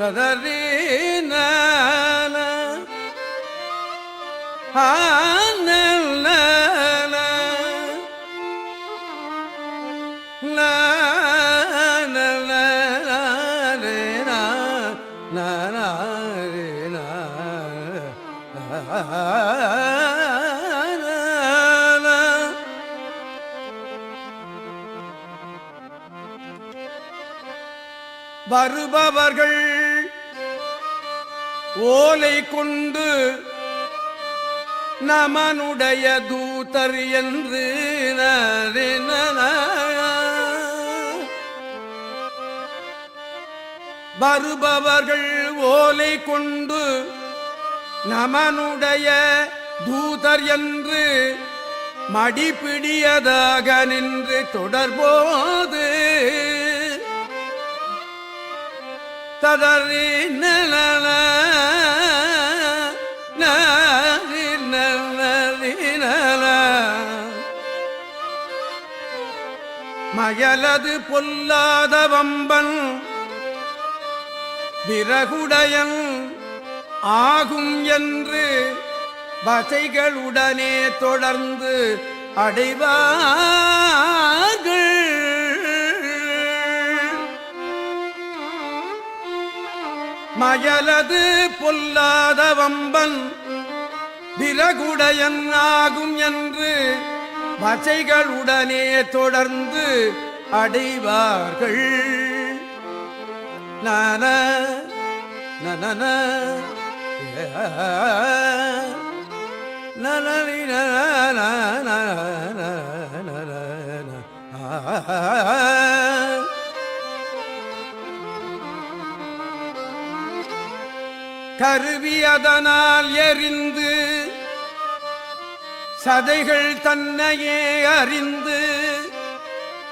ததறீன வருபவர்கள் ஓலை கொண்டு நமனுடைய தூதர் என்று வருபவர்கள் ஓலை கொண்டு நமனுடைய தூதர் என்று மடிப்பிடியதாக நின்று தொடர்போது ததறி நலன மயலது பொல்லாத வம்பன் விறகுடையன் ஆகும் என்று வசைகளுடனே தொடர்ந்து அடைவார்கள். மயலது பொல்லாத வம்பன் விலகுடையன் ஆகும் என்று வசைகளுடனே தொடர்ந்து அடைவார்கள் நன நனன நன நன கருவி அதனால் எரிந்து சதைகள் தன்னையே அறிந்து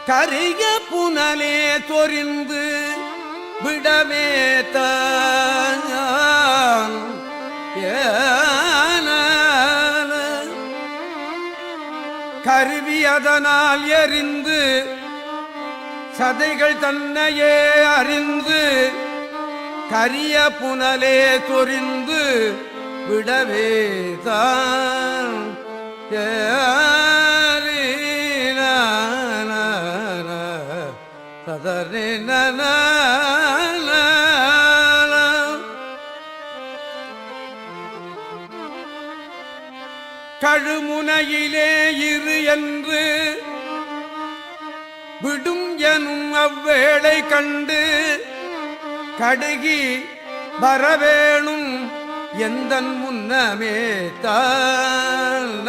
கரிய புனலே தொறிந்து விடவே தான் கருவி அதனால் எரிந்து சதைகள் தன்னையே அறிந்து கரிய புனலே சொரிந்து விடவே தான். சதறி கழுமுனையிலே இரு என்று விடும் எனும் அவ்வேளை கண்டு கடுகி வரவேணும் எந்த முன்னமே தான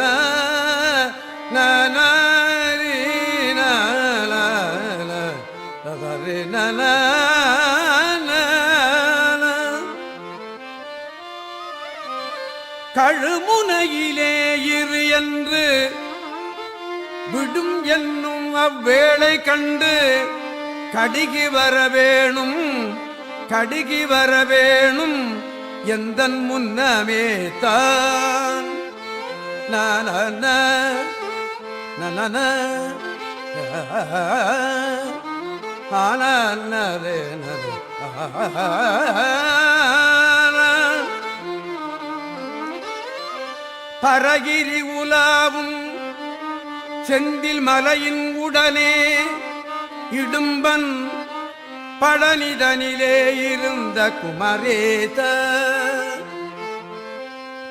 நனரி நல நல கழுமுனையிலே இரு என்று விடும் என்னும் அவ்வேளை கண்டு கடுகி வரவேணும் கடுகி வரவேணும் எந்த முன்னமே தான். நன நன ஆனே பரகிரி உலாவும் செந்தில் மலையின் உடனே இடும்பன் பழனிதனிலே இருந்த குமரேத.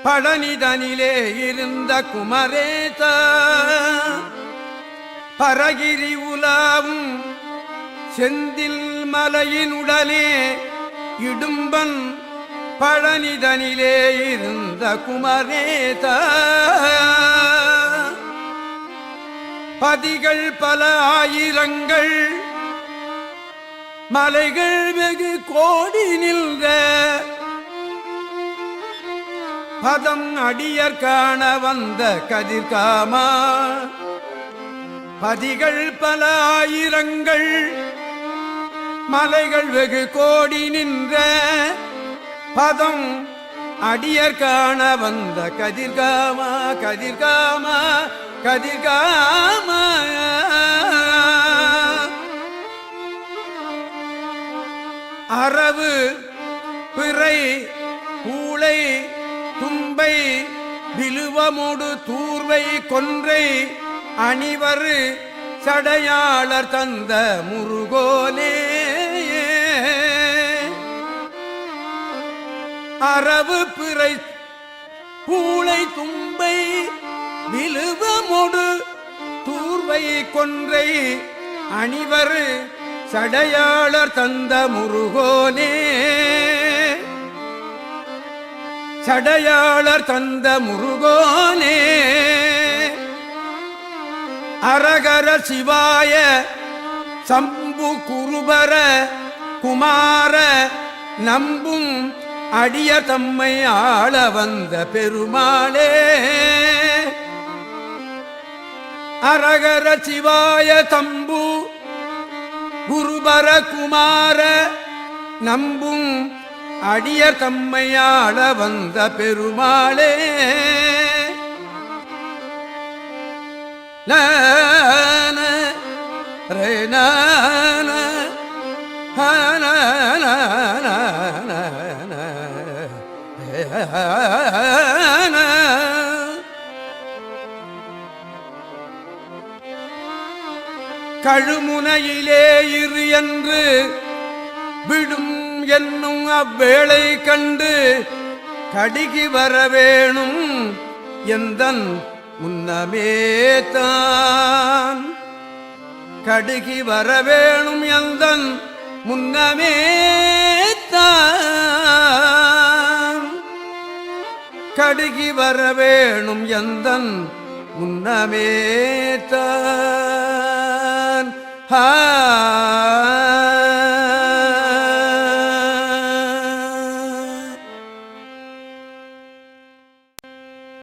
பழனிதனிலே இருந்த குமரேத. பரகிரி உலாவும் செந்தில் மலையினுடலே இடும்பன் பழனிதனிலே இருந்த குமரேத. பதிகள் பல ஆயிரங்கள் மலைகள் வெகு கோடி நின்ற பதம் அடியர் காண வந்த கதிர்காமா பதிகள் பல ஆயிரங்கள். மலைகள் வெகு கோடி நின்ற. பதம் அடியர் காண வந்த கதிர்காமா கதிர்காமா கதிர்காமா அரவு பிறை பூளை தும்பை விழுவமுடு தூர்வை கொன்றை அணிவரு சடையாளர் தந்த முருகோனே. அரவு பிறை பூளை தும்பை விழுவமுடு தூர்வை கொன்றை அணிவரு சடையாளர் தந்த முருகோனே. சடையாளர் தந்த முருகோனே. அரகர சிவாய சம்பு குருபர குமார நம்பும் அடிய தம்மை ஆள வந்த பெருமாளே. அரகர சிவாய தம்பூ குருபர குமார நம்பும் அடிய தம்மையாள வந்த பெருமாளே. நான கழுமுனையிலே இரு என்று விடும் என்னும் அவ்வேளை கண்டு கடுகி வரவேணும் எந்தன் முன்னமே தான். கடுகி வரவேணும் எந்தன் முன்னமே தான். கடுகி வரவேணும் எந்தன் முன்னமே 啊。